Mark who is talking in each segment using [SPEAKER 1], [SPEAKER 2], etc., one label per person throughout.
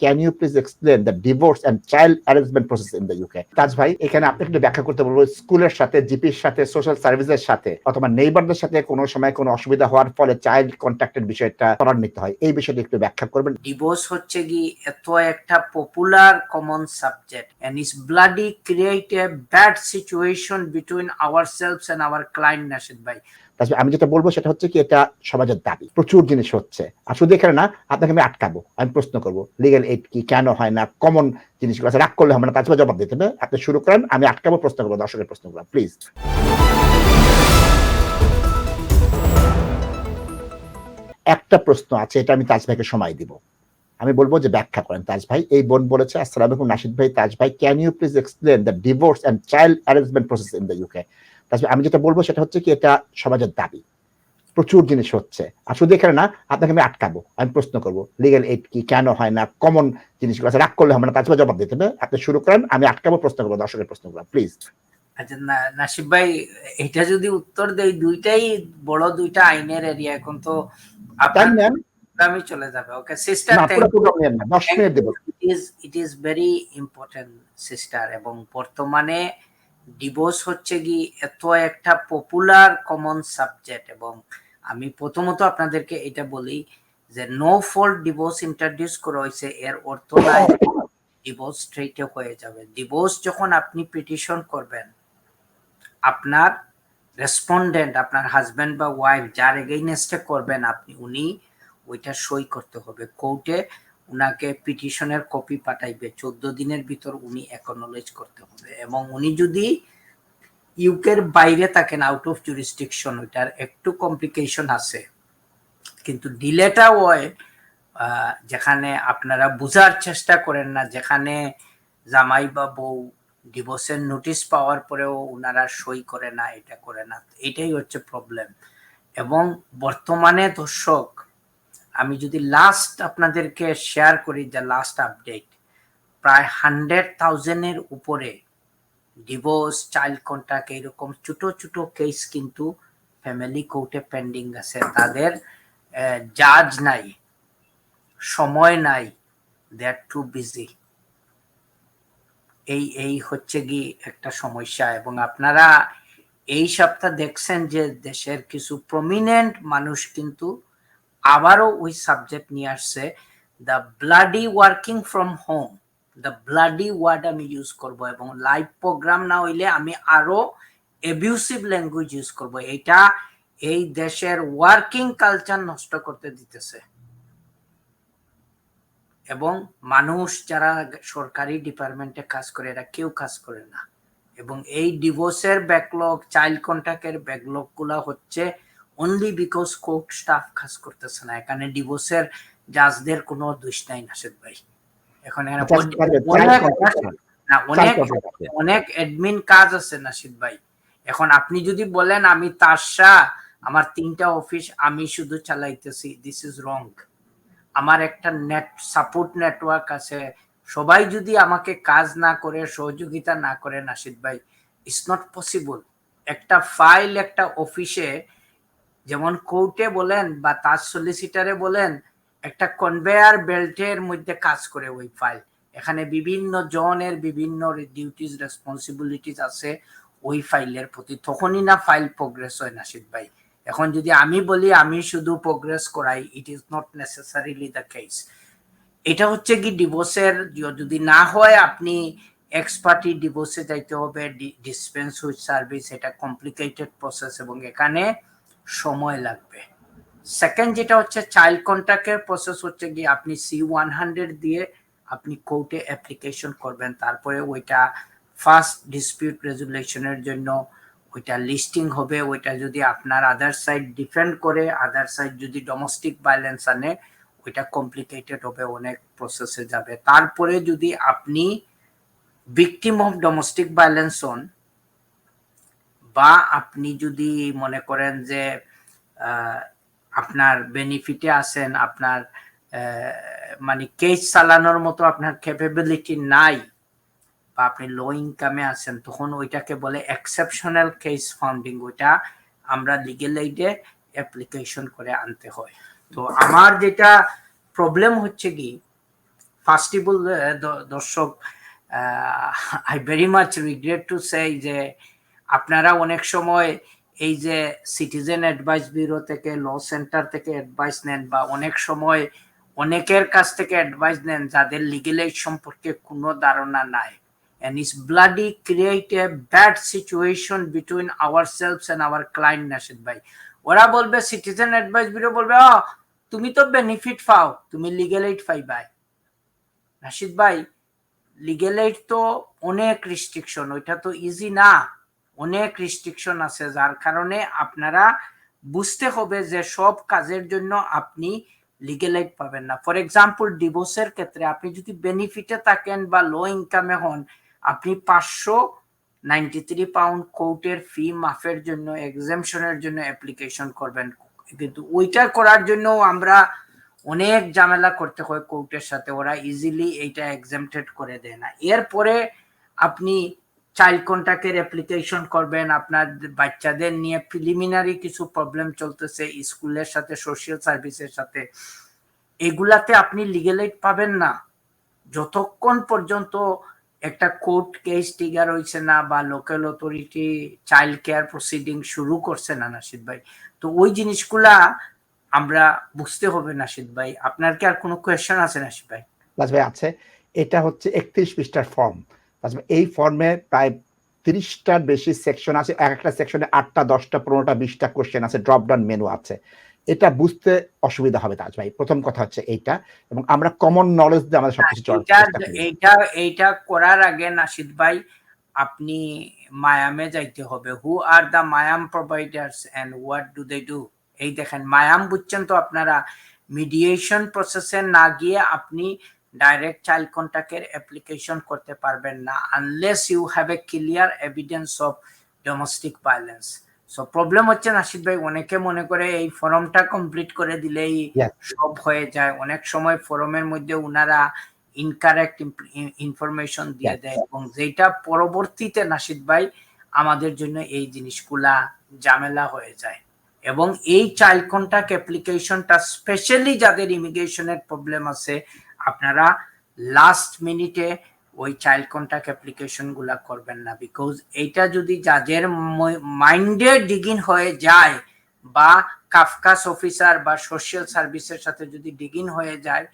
[SPEAKER 1] Can you please explain the divorce and child arrangement process in the UK? তাজ ভাই এখানে আপনি একটু ব্যাখ্যা করতে বলব স্কুলের সাথে জিপির সাথে সোশ্যাল সার্ভিসের সাথে অথবা নেইবারদের সাথে কোনো সময় কোনো অসুবিধা হওয়ার ফলে চাইল্ড কন্ট্যাক্টের বিষয়টা ত্বরান্বিত হয়। এই বিষয়টা একটু ব্যাখ্যা করবেন।
[SPEAKER 2] ডিভোর্স হচ্ছে কি এত একটা popular common subject and is bloody create a bad situation between our selfs and our client Nashid ভাই,
[SPEAKER 1] আমি যেটা বলব সেটা হচ্ছে কি, এটা সমাজের দাবি। প্রচুর জিনিস হচ্ছে। আর শুধু এখানে না, আপনাকে আমি আটকাবো। আমি প্রশ্ন করব লিগেল এইড কি, কেন হয় না? কমন জিনিসগুলো আছে, রাগ করলে হবে না ভাই জবাব দিতে হবে। আপনি শুরু করেন, আমি আটকাবো, প্রশ্ন করব, দর্শকের প্রশ্ন করব প্লিজ একটা প্রশ্ন আছে, এটা আমি তাজ ভাইকে সময় দিব। আমি বলব যে ব্যাখ্যা করেন, তাজ ভাই। এই বোন বলেছে, আসসালাম আলাইকুম নাশিদ ভাই, তাজ ভাই can you please explain the divorce and child arrangement process in the UK আমি যেটা বলব সেটা হচ্ছে কি এটা সমাজের দাবি। প্রচুর জিনিস হচ্ছে। আর শুধু এখানে না আপনাকে আমি আটকাবো আমি প্রশ্ন করব লিগেল এইড কি কেন হয় না কমন জিনিসগুলো আছে রাগ করলে হবে না ভাই জবাব দিতে হবে। আপনি শুরু করেন আমি আটকাবো প্রশ্ন করব দর্শকের প্রশ্ন করব প্লিজ
[SPEAKER 2] আচ্ছা নাসিব ভাই এটা যদি উত্তর দেই দুইটাই বড় দুইটা আইনের এরিয়া এখন তো আমি চলে যাবে okay sister is it is very important sister এবং বর্তমানে ডিভোর্স হচ্ছে কি এত একটা পপুলার কমন সাবজেক্ট এবং আমি প্রথমত আপনাদেরকে এটা বলি যে নো ফল্ট ডিভোর্স ইন্ট্রোডিউস করা হয়েছে, এর অর্থ নাই। ডিভোর্স স্ট্রেটে হয়ে যাবে। ডিভোর্স যখন আপনি পিটিশন করবেন, আপনার রেসপন্ডেন্ট আপনার হাজবেন্ড বা ওয়াইফ যার এগেইনস্টে করবেন, আপনি, উনি ওইটা সই করতে হবে। কোর্টে উনাকে পিটিশনের কপি পাঠাইবে। চোদ্দ দিনের ভিতর উনি একনোলেজ করতে হবে। এবং উনি যদি ইউকের বাইরে থাকেন আউট অফ জুরিস্টিকশন ওইটার একটু কমপ্লিকেশন আছে। কিন্তু ডিলেটা হয় যেখানে আপনারা বোঝার চেষ্টা করেন না, যেখানে জামাই বা বউ ডিভোর্সের নোটিশ পাওয়ার পরেও ওনারা সই করে না, এটা করে না, এটাই হচ্ছে প্রবলেম এবং বর্তমানে দর্শক আমি যদি লাস্ট আপনাদেরকে শেয়ার করি যে লাস্ট আপডেট প্রায় হান্ড্রেড থাউজেন্ডের উপরে ডিভোর্স চাইল্ড কন্ট্যাক্ট এরকম ছোট ছোট কেস কিন্তু ফ্যামিলি কোর্টে পেন্ডিং আছে। তাদের জাজ নাই, সময় নাই দে আর টু বিজি এই এই হচ্ছে কি একটা সমস্যা। এবং আপনারা এই সপ্তাহ দেখছেন যে দেশের কিছু প্রমিনেন্ট মানুষ কিন্তু আবারও ওই সাবজেক্ট নিয়ে আসছে the bloody working from home the bloody word আমি ইউজ করব এবং লাইভ প্রোগ্রাম না হইলে আমি আরও এবিউসিভ ল্যাঙ্গুয়েজ ইউজ করব। এটা এই দেশের ওয়ার্কিং কালচার নষ্ট করতে দিতেছে। এবং মানুষ যারা সরকারি ডিপার্টমেন্টে কাজ করে, এরা কেউ কাজ করে না। এবং এই ডিভোর্সের ব্যাকলগ চাইল্ড কন্ট্যাক্টের ব্যাকলগগুলা হচ্ছে অনলি বিকজ কোর্ট স্টাফ কাজ করতেছে না। এখানে ডিভোর্সের জাজদের কোনো দোষ নাই নাসিদ ভাই। এখন অনেক- অনেক অ্যাডমিন কাজ আছে নাসিদ ভাই। এখন আপনি যদি বলেন আমি তারশা আমার তিনটা অফিস আমি শুধু চালাইতেছি দিস ইজ রং আমার একটা নেট সাপোর্ট নেটওয়ার্ক আছে। সবাই যদি আমাকে কাজ না করে সহযোগিতা না করে নাসিদ ভাই ইটস নট পসিবল একটা ফাইল একটা অফিসে যেমন কোর্টে বলেন বা তার সলিসিটারে বলেন, একটা কনভেয়ার বেল্টের মধ্যে কাজ করে ওই ফাইল এখানে বিভিন্ন জনের বিভিন্ন ডিউটিস রেসপন্সিবিলিটিস আছে ওই ফাইলের প্রতি। তখনই না ফাইল প্রোগ্রেস হয় নাসিদ ভাই। এখন যদি আমি বলি, আমি শুধু প্রোগ্রেস করাই it is not necessarily the case এটা হচ্ছে কি ডিভোর্সের যদি না হয় আপনি এক্সপার্টি ডিভোর্সে যাইতে হবে ডিসপেন্স উইথ সার্ভিস এটা কমপ্লিকেটেড প্রসেস এবং এখানে সময় লাগবে। সেকেন্ড যেটা হচ্ছে চাইল্ড কন্ট্যাক্টের প্রসেস হচ্ছে গিয়ে আপনি সি ওয়ান হান্ড্রেড দিয়ে আপনি কোর্টে অ্যাপ্লিকেশন করবেন। তারপরে ওইটা ফার্স্ট ডিসপিউট রেজুলেশনের জন্য ওইটা লিস্টিং হবে। ওইটা যদি আপনার আদার সাইড ডিফেন্ড করে আদার সাইড যদি ডোমেস্টিক ভায়োলেন্স আনে, ওইটা কমপ্লিকেটেড হবে, অনেক প্রসেসে যাবে। তারপরে যদি আপনি ভিকটিম অফ ডোমেস্টিক ভায়োলেন্স হন বা আপনি যদি মনে করেন যে আপনার বেনিফিটে আছেন, আপনার মানে কেস চালানোর মতো আপনার ক্যাপাবিলিটি নাই বা আপনি লো ইনকামে আছেন, তখন ওইটাকে বলে এক্সেপশনাল কেস ফাউন্ডিং ওইটা আমরা লিগেল এইডে অ্যাপ্লিকেশন করে আনতে হয়। তো আমার যেটা প্রবলেম হচ্ছে কি ফার্স্ট অফ অল দর্শক I very much regret to say যে আপনারা অনেক সময় এই যে সিটিজেন অ্যাডভাইস ব্যুরো থেকে ল সেন্টার থেকে অ্যাডভাইস নেন বা অনেক সময় অনেকের কাছ থেকে অ্যাডভাইস নেন যাদের লিগেল এইড সম্পর্কে কোনো ধারণা নাই। And is bloody create a bad situation between ourselves and our client Nashid ভাই। ওরা বলবে সিটিজেন অ্যাডভাইস ব্যুরো বলবে "আহ, তুমি তো বেনিফিট পাও তুমি লিগেল এইড পাইবাই। রাশিদ ভাই লিগেল এইড তো অনেক রিস্ট্রিকশন ওইটা তো ইজি না। অনেক রিস্ট্রিকশন আছে, যার কারণে আপনারা বুঝতে হবে যে সব কাজের জন্য আপনি লিগেল এইড পাবেন না। ফর এক্সাম্পল ডিভোর্সের ক্ষেত্রে আপনি যদি বেনিফিটে থাকেন বা লো ইনকামে হন, আপনি পাঁচশো নাইনটি থ্রি পাউন্ড কোর্টের ফি মাফের জন্য এক্সামশনের জন্য অ্যাপ্লিকেশন করবেন। কিন্তু ওইটা করার জন্য আমরা অনেক ঝামেলা করতে হয় কোর্টের সাথে, ওরা ইজিলি এইটা এক্সামটেড করে দেয় না। এরপরে আপনি চাইল্ড কন্ট্যাক্টের অ্যাপ্লিকেশন করবেন, আপনার বাচ্চাদের নিয়ে প্রিলিমিনারি কিছু প্রবলেম চলতেছে স্কুলের সাথে সোশ্যাল সার্ভিসের সাথে। এগুলাতে আপনি লিগেল পাবেন না। যতক্ষণ পর্যন্ত একটা কোর্ট কেস টিগার হয়েছে না বা local authority child care proceeding শুরু করছে না নাসিদ ভাই, তো ওই জিনিসগুলা আমরা বুঝতে হবে নাসিদ ভাই। আপনার কি আর কোনো কোয়েশ্চেন আছে নাসিদ ভাই?
[SPEAKER 1] রাজ ভাই, আছে। এটা হচ্ছে একত্রিশ পৃষ্ঠার ফর্ম এই ফর্মে প্রায় তিরিশটার বেশি সেকশন আছে এক একটা সেকশনে আটটা দশটা পনেরোটা বিশটা কোশ্চেন আছে ড্রপ ডাউন মেনু আছে। এটা বুঝতে অসুবিধা হবে তাজ ভাই। প্রথম কথা হচ্ছে এইটা। এবং আমরা কমন নলেজ দিয়ে আমাদের সবকিছু চলার
[SPEAKER 2] এইটা এইটা এইটা করার আগে নাসিদ ভাই আপনি মায়ামে যাইতে হবে। Who are the MIAM providers and what do they do এই দেখেন মায়াম বুঝছেন তো আপনারা মিডিয়েশন প্রসেসে না গিয়ে আপনি ডাইরেক্ট চাইল্ড কন্ট্যাক্টের অ্যাপ্লিকেশন করতে পারবেন না unless you have a clear evidence of domestic violence so problem হচ্ছে নাসিদ ভাই অনেকে মনে করে এই ফর্মটা কমপ্লিট করে দিলেই সব হয়ে যায়। অনেক সময় ফোরামের মধ্যে উনারা ইনকারেক্ট ইনফরমেশন দিয়ে দেয় এবং যেটা পরবর্তীতে নাসিদ ভাই আমাদের জন্য এই জিনিসগুলা ঝামেলা হয়ে যায়। এবং এই চাইল্ড কন্ট্যাক্ট অ্যাপ্লিকেশনটা স্পেশালি যাদের ইমিগ্রেশনের প্রবলেম আছে আপনারা লাস্ট মিনিটে ওই চাইল্ড কন্ট্যাক্ট অ্যাপ্লিকেশনগুলা করবেন না বিকজ এইটা যদি যাদের মাইন্ডে ডিগিন হয়ে যায় বা কাফকাস অফিসার বা সোশ্যাল সার্ভিসের সাথে যদি ডিগিন হয়ে যায়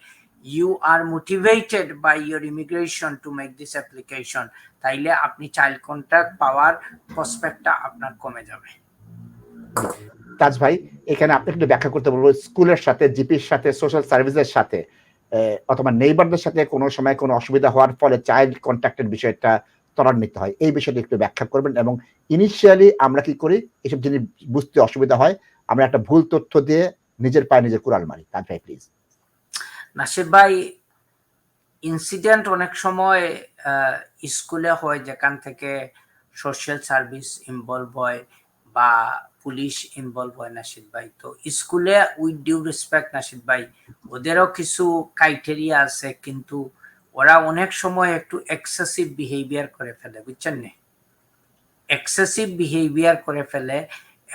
[SPEAKER 2] you are motivated by your immigration to make this application তাইলে আপনি চাইল্ড কন্ট্যাক্ট পাওয়ার প্রসপেক্টটা আপনার কমে যাবে।
[SPEAKER 1] তাজ ভাই, এখানে আপনি একটু ব্যাখ্যা করতে বলব স্কুলের সাথে জিপির সাথে সোশ্যাল সার্ভিসের সাথে। অথবা নেইবারদের সাথে কোনো সময় কোনো অসুবিধা হওয়ার ফলে চাইল্ড কন্ট্যাক্টের বিষয়টা ত্বরান্বিত হয়। এই বিষয়টি একটু ব্যাখ্যা করবেন এবং ইনিশিয়ালি আমরা কি করি, এসব জিনিস বুঝতে অসুবিধা হয়, আমরা একটা ভুল তথ্য দিয়ে নিজের পায়ে নিজের কুড়াল মারি। তাজ ভাই প্লিজ
[SPEAKER 2] নাসির ভাই ইনসিডেন্ট অনেক সময় স্কুলে হয় যেখান থেকে সোশ্যাল সার্ভিস ইনভলভ হয়। বা পুলিশ ইনভলভ হয় নাসিদ ভাই। তো স্কুলে উইথ ডিউ রেসপেক্ট নাসিদ ভাই, ওদেরও কিছু ক্রাইটেরিয়া আছে, কিন্তু ওরা অনেক সময় একটু এক্সেসিভ বিহেভিয়ার করে ফেলে, বুঝছেন না? এক্সেসিভ বিহেভিয়ার করে ফেলে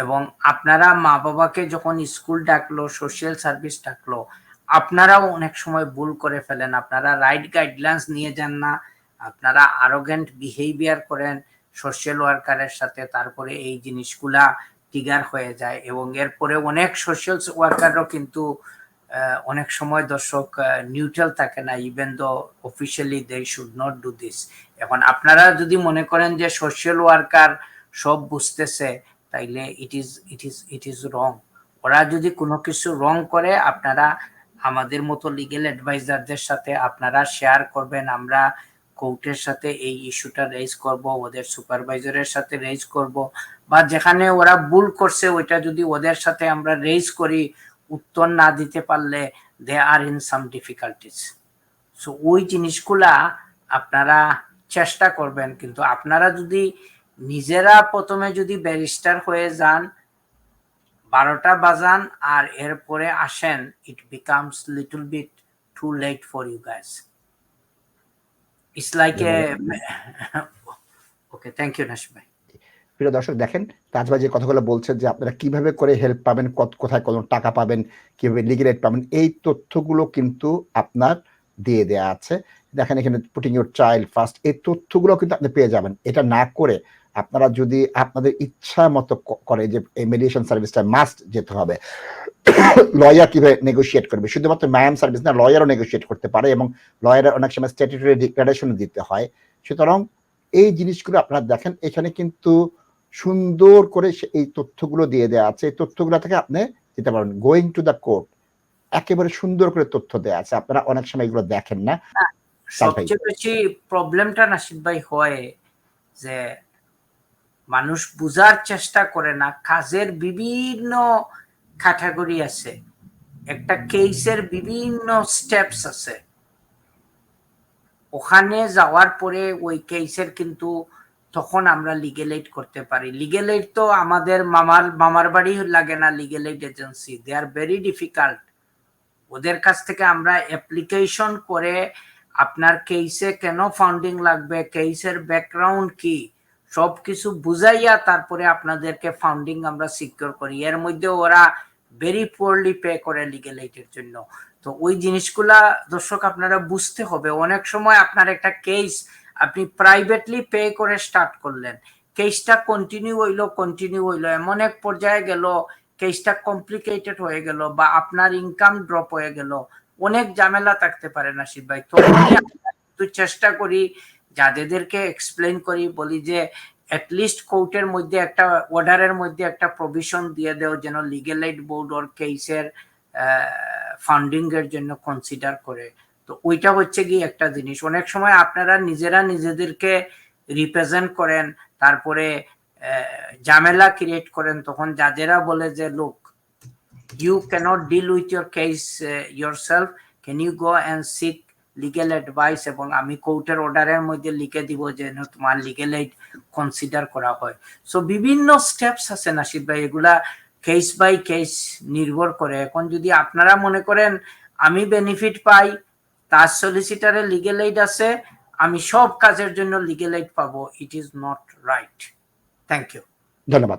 [SPEAKER 2] এবং আপনারা মা বাবাকে যখন স্কুল ডাকলো সোশ্যাল সার্ভিস ডাকলো, আপনারাও অনেক সময় ভুল করে ফেলেন। আপনারা রাইট গাইডলাইন্স নিয়ে যান না, আপনারা আরোগেন্ট বিহেভিয়ার করেন সোশ্যাল ওয়ার্কারের সাথে তারপরে এই জিনিসগুলা ট্রিগার হয়ে যায় এবং এরপরে অনেক সোশ্যাল ওয়ার্কারও কিন্তু অনেক সময় দর্শক নিউট্রাল থাকে না even though officially they should not do this এখন আপনারা যদি মনে করেন যে সোশ্যাল ওয়ার্কার সব বুঝতেছে, তাইলে it is it is it is wrong ওরা যদি কোনো কিছু রং করে, আপনারা আমাদের মতো লিগেল অ্যাডভাইজারদের সাথে আপনারা শেয়ার করবেন, আমরা কোর্টের সাথে এই ইস্যুটা রেজ করব, ওদের সুপারভাইজারের সাথে রেজ করব, বা যেখানে ওরা ভুল করছে ওইটা যদি ওদের সাথে আমরা রেজ করি, উত্তর না দিতে পারলে they are in some difficulties so ওই জিনিসগুলা আপনারা চেষ্টা করবেন, কিন্তু আপনারা যদি নিজেরা প্রথমে যদি ব্যারিস্টার হয়ে যান, বারোটা বাজান আর এরপরে আসেন it becomes little bit too late for you guys it's like a okay thank you Nasim ভাই
[SPEAKER 1] প্রিয় দর্শক দেখেন তাজ ভাই যে কথাগুলো বলছেন যে আপনারা কীভাবে করে হেল্প পাবেন কোথায় কত টাকা পাবেন কীভাবে লিগেল এড পাবেন এই তথ্যগুলো কিন্তু আপনার দিয়ে দেয়া আছে। দেখেন এখানে পুটিং ইউর চাইল্ড ফার্স্ট এই তথ্যগুলো কিন্তু আপনি পেয়ে যাবেন। এটা না করে আপনারা যদি আপনাদের ইচ্ছা মতো করে যে এই মেডিয়েশন সার্ভিসটা মাস্ট যেতে হবে লয়ার কীভাবে নেগোশিয়েট করবে? শুধুমাত্র ম্যাম সার্ভিস না লয়ারও নেগোশিয়েট করতে পারে এবং লয়ারের অনেক সময় স্ট্যাটুটরি ডিক্লারেশন দিতে হয়। সুতরাং এই জিনিসগুলো আপনারা দেখেন এখানে কিন্তু সুন্দর করে এই তথ্যগুলো দিয়ে দেওয়া আছে। এই তথ্যগুলো থেকে আপনি যেতে পারেন গোয়িং টু দ্য কোর্ট একেবারে সুন্দর করে তথ্য দেওয়া আছে। আপনারা অনেক সময় এগুলো দেখেন না।
[SPEAKER 2] সবচেয়ে বেশি প্রবলেমটা নাসিদ ভাই হয় যে মানুষ বুঝার চেষ্টা করে না, কাজের বিভিন্ন ক্যাটাগরি আছে। একটা কেসের বিভিন্ন স্টেপস আছে। ওখানে যাওয়ার পরে ওই কেসের কিন্তু তখন আমরা লিগেল এইড করতে পারি। লিগেল এইড তো আমাদের মামার মামার বাড়ি লাগে না legal aid agency they are very difficult ওদের কাছ থেকে আমরা অ্যাপ্লিকেশন করে আপনার কেসে কেন ফান্ডিং লাগবে? কেসের ব্যাকগ্রাউন্ড কি? সব কিছু বুঝাইয়া তারপরে আপনাদেরকে ফান্ডিং আমরা সিকিউর করি। এর মধ্যে ওরা ভেরি পোরলি পে করে লিগেল এইডের জন্য। তো ওই জিনিসগুলা দর্শক আপনারা বুঝতে হবে। অনেক সময় আপনার একটা কেস আপনি প্রাইভেটলি পে করে স্টার্ট করলেন। কেসটা কন্টিনিউ হইল কন্টিনিউ হইল। এমন এক পর্যায়ে গেল কেসটা কমপ্লিকেটেড হয়ে গেল বা আপনার ইনকাম ড্রপ হয়ে গেল। অনেক ঝামেলা থাকতে পারে নাসিদ ভাই। তো চেষ্টা করি যাদেরকে এক্সপ্লেন করি বলি যে অ্যাটলিস্ট কোর্টের মধ্যে একটা অর্ডারের মধ্যে একটা প্রভিশন দিয়ে দেও যেন লিগেল এইড বোর্ড ওর কেসের ফান্ডিং এর জন্য কনসিডার করে। তো ওইটা হচ্ছে কি একটা জিনিস। অনেক সময় আপনারা নিজেরা নিজেদেরকে রিপ্রেজেন্ট করেন তারপরে ঝামেলা ক্রিয়েট করেন তখন যাদেরা বলে যে লোক you cannot deal with your case uh, self can you go and seek legal advice এবং আমি কোর্টের অর্ডারের মধ্যে লিখে দিব যে তোমার লিগেল এইড কনসিডার করা হয়। সো বিভিন্ন স্টেপস আছে নাসিদ ভাই, এগুলা কেস বাই কেস নির্ভর করে। এখন যদি আপনারা মনে করেন আমি বেনিফিট পাই, তার সলিসিটারে লিগেল এইড আছে, আমি সব কাজের জন্য লিগেল এইড পাবো it is not right thank you
[SPEAKER 1] ধন্যবাদ।